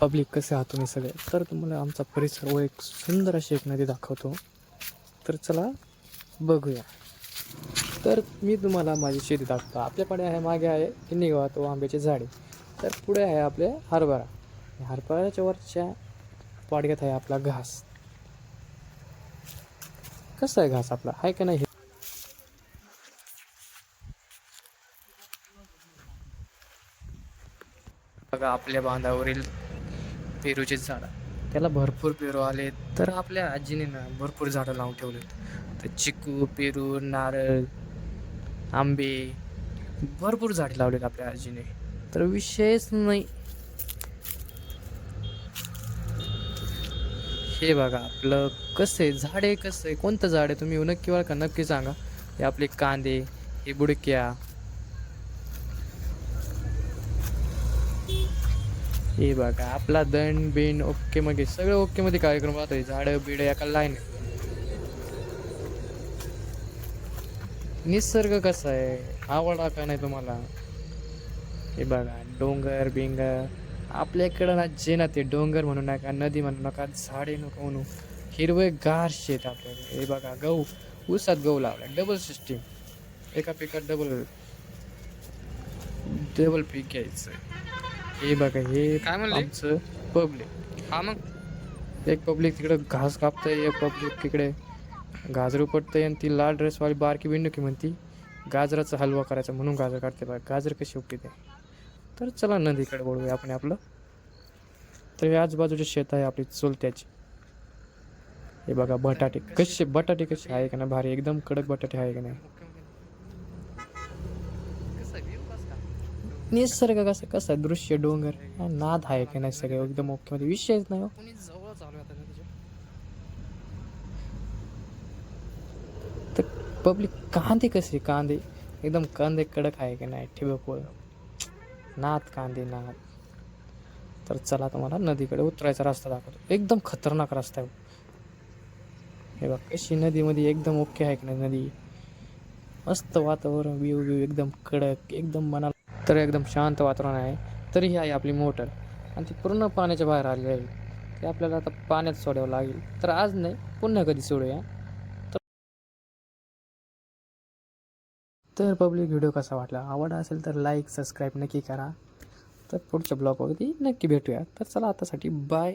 Public कसे आहात तुम्ही सगळे? तर तुम्हाला आमचा परिसर व एक सुंदर अशी एक नदी दाखवतो. तर चला बघूया. तर मी तुम्हाला माझी शेती दाखवतो. आपल्याकडे आहे मागे आहे किन्नी व आंब्याची झाडे. तर पुढे आहे आपले हरभरा. हरभऱ्याच्या वरच्या पाडग्यात आहे आपला घास. कसा आहे घास आपला? आहे का नाही? बघा आपल्या बांधावरील पेरूचे झाड. त्याला भरपूर पेरू आले तर आपल्या आजीने ना भरपूर झाडं लावून ठेवलेत तर चिकू पेरू नारळ आंबे भरपूर झाडे लावलेत आपल्या आजीने. तर विषयच नाही. हे बघा आपलं कसं आहे झाड आहे कसं आहे कोणतं झाड आहे तुम्ही नक्की का नक्की सांगा. हे आपले कांदे हे बुडक्या हे बघा आपला दंड बिन ओके मध्ये सगळं ओके मध्ये कार्यक्रम राहतोय. झाडं बिड एका लाईन निसर्ग कसा आहे? आवडा का नाही तुम्हाला? हे बघा डोंगर बिंगर आपल्याकडं ना जे ना ते डोंगर म्हणू नका नदी म्हणू नका झाडे नको म्हणू. हिरवे गार शेत आपल्याकडे. हे बघा गहू. ऊसात गहू लावला डबल सिस्टीम एका पिकात डबल डबल पीक घ्यायचं. हे बघा हे काय म्हणले? आमचं पब्लिक हा मग. एक पब्लिक तिकडे घास कापतंय एक पब्लिक तिकडे गाजर उपटतंय आणि ती लाल ड्रेसवाली बारकी बिंडू की म्हणती गाजराचा हलवा करायचा म्हणून गाजर काढते बघा गाजर कशी उपटी तर चला नदीकडे वळूया आपण आपलं. तर हे आजूबाजूचे शेत आहे आपली चुलत्याची. हे बघा बटाटे कसे बटाटे कसे आहे का नाही? भारी एकदम कडक बटाटे आहे का नाही? निसर्ग कसं कसं आहे दृश्य डोंगर. नाद आहे का नाही सगळं? एकदम ओके. मध्ये विषयच नाही हो. तर पब्लिक कांदे कसे? कांदे. एकदम कांदे कडक आहे की नाही? ठिबक नात कांदे नात तर चला तुम्हाला नदीकडे उतरायचा रस्ता दाखवतो. एकदम खतरनाक रस्ता आहे. हे बघ कशी नदीमध्ये एकदम ओके आहे की नाही नदी? मस्त वातावरण व्यू व्यू एकदम कडक एकदम मनाला तर एकदम शांत वातावरण आहे. तरी ही आहे आपली मोटर. आणि ती पूर्ण पाण्याच्या बाहेर आलेली आहे. ते आपल्याला आता पाण्यात सोडावं लागेल. तर आज नाही पुन्हा कधी सोडूया. तर पब्लिक व्हिडिओ कसा वाटला? आवडला असेल तर लाईक सबस्क्राईब नक्की करा. तर पुढच्या ब्लॉगवरती नक्की भेटूया. तर चला आतासाठी बाय